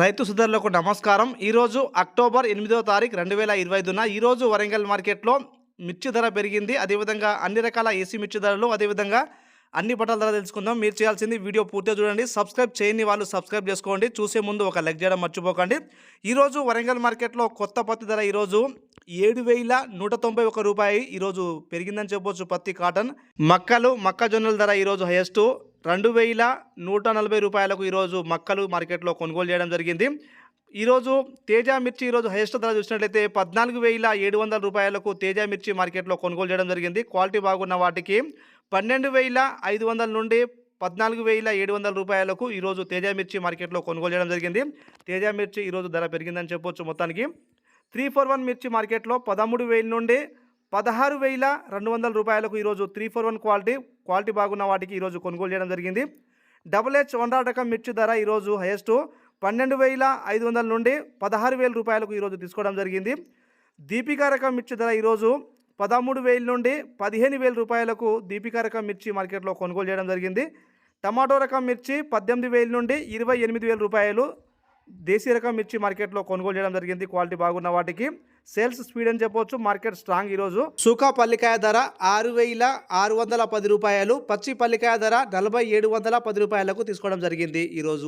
రైతు సుధరులకు నమస్కారం. ఈరోజు అక్టోబర్ ఎనిమిదవ తారీఖు రెండు వేల ఇరవై ఐదున ఈరోజు వరంగల్ మార్కెట్లో మిర్చి ధర పెరిగింది. అదేవిధంగా అన్ని రకాల ఏసీ మిర్చి ధరలు అదేవిధంగా అన్ని పటాల ధర తెలుసుకుందాం. మీరు చేయాల్సింది వీడియో పూర్తిగా చూడండి. సబ్స్క్రైబ్ చేయని వాళ్ళు సబ్స్క్రైబ్ చేసుకోండి. చూసే ముందు ఒక లైక్ చేయడం మర్చిపోకండి. ఈరోజు వరంగల్ మార్కెట్లో కొత్త పత్తి ధర ఈరోజు ఏడు వేల నూట తొంభై ఒక రూపాయి ఈరోజు పెరిగిందని చెప్పవచ్చు పత్తి కాటన్. మక్కలు మొక్కజొన్నల ధర ఈరోజు హైయెస్ట్ రెండు వేల నూట నలభై రూపాయలకు ఈరోజు మక్కలు మార్కెట్లో కొనుగోలు చేయడం జరిగింది. ఈరోజు తేజ మిర్చి ఈరోజు హైయెస్ట్ ధర చూసినట్లయితే పద్నాలుగు వేల ఏడు వందల రూపాయలకు తేజ మిర్చి మార్కెట్లో కొనుగోలు చేయడం జరిగింది. క్వాలిటీ బాగున్న వాటికి పన్నెండు వేల ఐదు వందల నుండి పద్నాలుగు వేల ఏడు వందల రూపాయలకు ఈరోజు తేజ మిర్చి మార్కెట్లో కొనుగోలు చేయడం జరిగింది. తేజ మిర్చి ఈరోజు ధర పెరిగిందని చెప్పొచ్చు మొత్తానికి. త్రీ ఫోర్ వన్ మిర్చి మార్కెట్లో పదమూడు వేల నుండి పదహారు వేల రెండు వందల రూపాయలకు ఈరోజు three four one quality quality బాగున్న వాటికి ఈరోజు కొనుగోలు చేయడం జరిగింది. డబుల్ హెచ్ వన్ రకం మిర్చి ధర ఈరోజు హైయెస్ట్ పన్నెండు వేల ఐదు వందల నుండి పదహారు వేల రూపాయలకు ఈరోజు తీసుకోవడం జరిగింది. దీపికా రకం మిర్చి ధర ఈరోజు పదమూడు వేల నుండి పదిహేను వేల రూపాయలకు దీపికా రకం మిర్చి మార్కెట్లో కొనుగోలు చేయడం జరిగింది. టమాటో రకం మిర్చి పద్దెనిమిది వేల నుండి ఇరవై ఎనిమిది వేల రూపాయలు. దేశీ రకం మిర్చి మార్కెట్లో కొనుగోలు చేయడం జరిగింది. క్వాలిటీ బాగున్న వాటికి సేల్స్ స్పీడ్ అని చెప్పొచ్చు మార్కెట్ స్ట్రాంగ్ ఈరోజు. సూకా పల్లికాయ ధర ఆరు వేల ఆరు వందల పది రూపాయలు పచ్చి పల్లికాయ ధర నలభై ఏడు వందల పది రూపాయలకు తీసుకోవడం జరిగింది ఈరోజు.